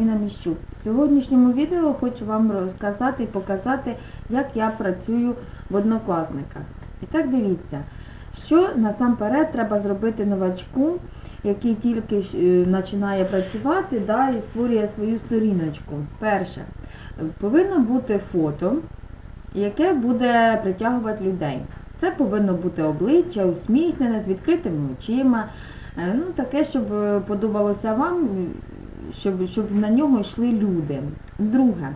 Інна Міщук. В сьогоднішньому відео хочу вам розказати і показати, як я працюю в однокласниках. І так дивіться, що насамперед треба зробити новачку, який тільки е, починає працювати да, і створює свою сторіночку. Перше, повинно бути фото, яке буде притягувати людей. Це повинно бути обличчя, усміхнене, з відкритими очима. Е, Ну, таке, щоб е, подобалося вам, щоб, щоб на нього йшли люди. Друге,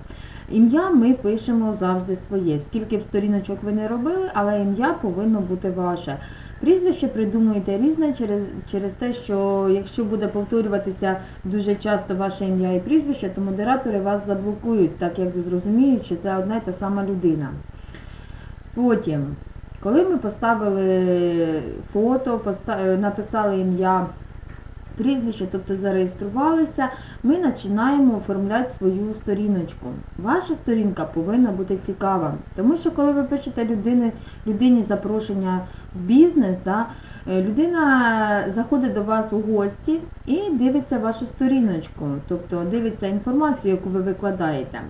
ім'я ми пишемо завжди своє. Скільки б сторіночок ви не робили, але ім'я повинно бути ваше. Прізвище придумуєте різне через, через те, що якщо буде повторюватися дуже часто ваше ім'я і прізвище, то модератори вас заблокують, так як зрозуміють, що це одна й та сама людина. Потім, коли ми поставили фото, е, написали ім'я, прізвище, тобто зареєструвалися, ми починаємо оформляти свою сторіночку. Ваша сторінка повинна бути цікава, тому що коли ви пишете людини, людині запрошення в бізнес, да, е, людина заходить до вас у гості і дивиться вашу сторіночку, тобто дивиться інформацію, яку ви викладаєте.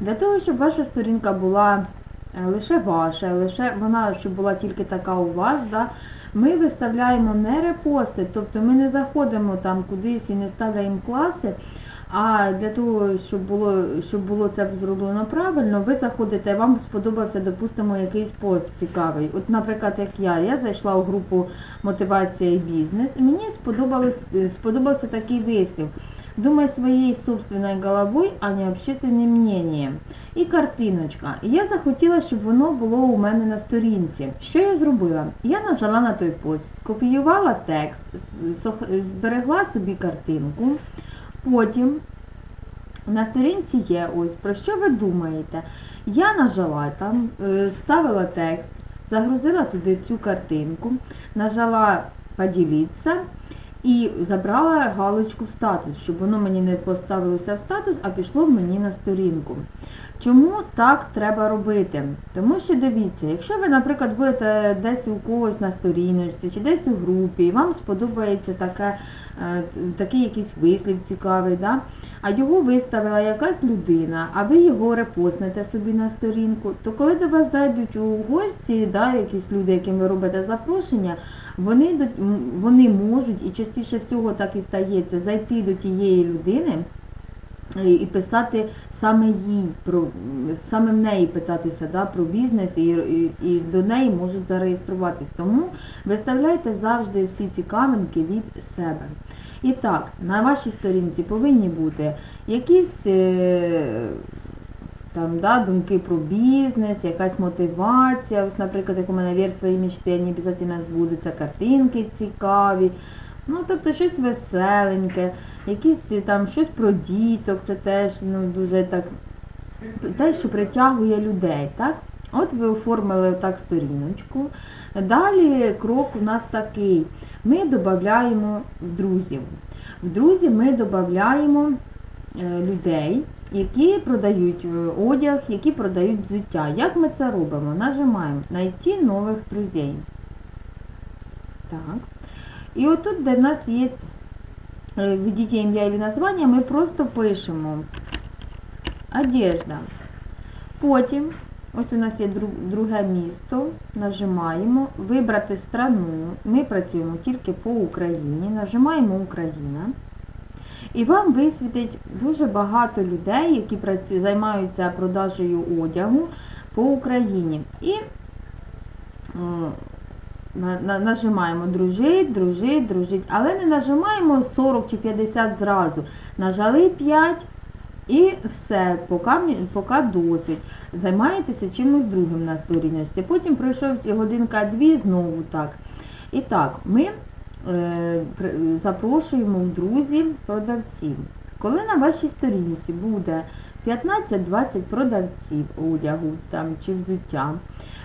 Для того, щоб ваша сторінка була е, лише ваша, лише вона, щоб була тільки така у вас, да, ми виставляємо не репости, тобто ми не заходимо там кудись і не ставляємо класи, а для того, щоб було, щоб було це зроблено правильно, ви заходите, вам сподобався, допустимо, якийсь пост цікавий. От, наприклад, як я, я зайшла у групу мотивація і бізнес, і мені сподобався такий вислів. Думай своей собственной головой, а не общественным мнением. І картиночка. Я захотіла, щоб воно було у мене на сторінці. Що я зробила? Я нажала на той пост, скопіювала текст, зберегла собі картинку. Потім на сторінці є ось, про що ви думаєте. Я нажала там, е, вставила текст, загрузила туди цю картинку, нажала поділитися і забрала галочку в статус, щоб воно мені не поставилося в статус, а пішло мені на сторінку. Чому так треба робити? Тому що дивіться, якщо ви, наприклад, будете десь у когось на сторіночці чи десь у групі, і вам сподобається таке, е, такий якийсь вислів цікавий, да? а його виставила якась людина, а ви його репостнете собі на сторінку, то коли до вас зайдуть у гості, да, якісь люди, яким ви робите запрошення, вони, вони можуть, і частіше всього так і стається, зайти до тієї людини і і писати саме їй, про, саме в неї питатися да, про бізнес і, і, і до неї можуть зареєструватись. Тому виставляйте завжди всі цікавинки від себе. І так, на вашій сторінці повинні бути якісь е, там, да, думки про бізнес, якась мотивація. Ось, наприклад, як у мене вір свої мечти, не обов'язково збудуться, картинки цікаві. Ну, тобто щось веселеньке, якісь е, там щось про діток, це теж ну, дуже так, те, що притягує людей, так? От ви оформили так сторіночку. Далі крок у нас такий. Ми додаємо в друзів. В друзі ми додаємо е, людей, які продають е, одяг, які продають взуття. Як ми це робимо? Нажимаємо «Найти нових друзей». Так. І отут, де в нас є е, ім'я і названня, ми просто пишемо одежда. Потім, ось у нас є друге місто, нажимаємо вибрати страну. Ми працюємо тільки по Україні, нажимаємо Україна. І вам висвітить дуже багато людей, які займаються продажею одягу по Україні. І е, на- на- нажимаємо дружить, дружить, дружить, але не нажимаємо 40 чи 50 зразу. Нажали 5 і все, поки, поки досить. Займаєтеся чимось другим на сторіночці. Потім пройшов годинка-дві знову так. І так, ми запрошуємо в друзі продавців. Коли на вашій сторінці буде 15-20 продавців одягу там, чи взуття,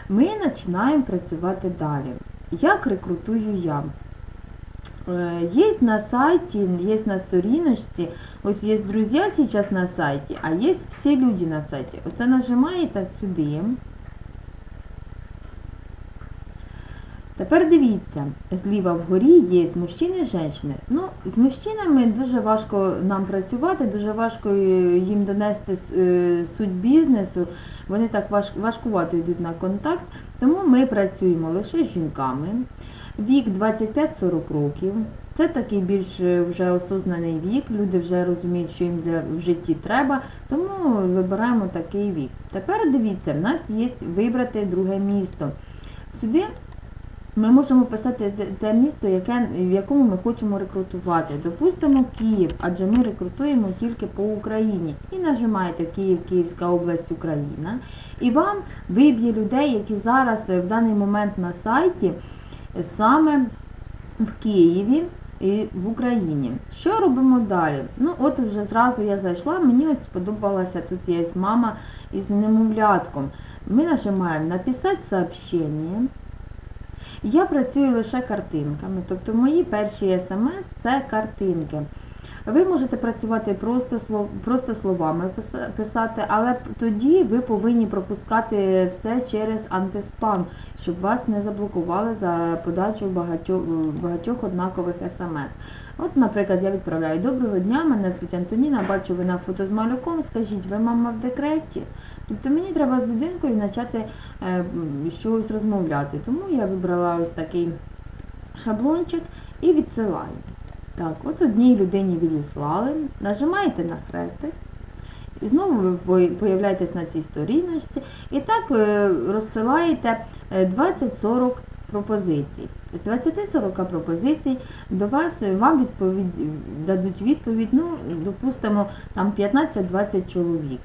ми починаємо працювати далі. Як рекрутую я? Е, Є на сайті, є на сторіночці, ось є друзі зараз на сайті, а є всі люди на сайті. Оце нажимаєте сюди. Тепер дивіться, зліва вгорі є мужчини і жінки. Ну, з мужчинами дуже важко нам працювати, дуже важко е, їм донести е, суть бізнесу. Вони так важкувато йдуть на контакт, тому ми працюємо лише з жінками. Вік 25-40 років. Це такий більш е, вже осознаний вік, люди вже розуміють, що їм для в житті треба, тому вибираємо такий вік. Тепер дивіться, в нас є вибрати друге місто. Сюди ми можемо писати те- місто, яке, в якому ми хочемо рекрутувати. Допустимо Київ, адже ми рекрутуємо тільки по Україні. І нажимаєте Київ, Київська область, Україна. І вам виб'є людей, які зараз е, в даний момент на сайті саме в Києві і в Україні. Що робимо далі? Ну, от вже зразу я зайшла, мені от сподобалася, тут є мама із немовлятком. Ми нажимаємо написати сообщення. Я працюю лише картинками, тобто мої перші смс це картинки. Ви можете працювати просто, слов, просто словами писати, але тоді ви повинні пропускати все через антиспам, щоб вас не заблокували за подачу багатьох, багатьох однакових смс. От, наприклад, я відправляю Доброго дня, мене звуть Антоніна, бачу ви на фото з малюком, скажіть, ви мама в декреті? Тобто мені треба з людинкою почати е, з чогось розмовляти. Тому я вибрала ось такий шаблончик і відсилаю. Так, от одній людині відіслали, нажимаєте на хрестик, і знову ви появляєтесь на цій сторіночці, і так е, розсилаєте е, 20-40 пропозицій. З 20-40 пропозицій до вас е, вам відповідь, дадуть відповідь, ну, допустимо, там 15-20 чоловік.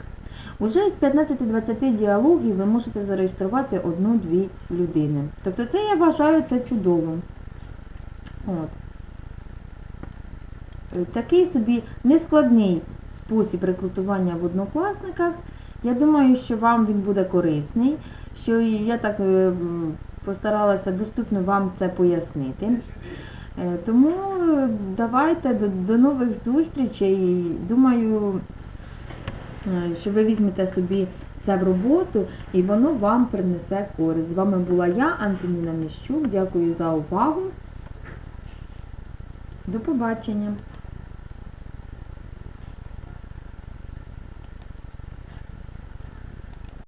Уже з 15-20 діалогів ви можете зареєструвати одну-дві людини. Тобто це я вважаю це чудово. От. Е, Такий собі нескладний спосіб рекрутування в однокласниках. Я думаю, що вам він буде корисний, що я так е, постаралася доступно вам це пояснити. Е, Тому давайте до, до нових зустрічей. Думаю, що ви візьмете собі це в роботу і воно вам принесе користь. З вами була я, Антоніна Міщук. Дякую за увагу. До побачення.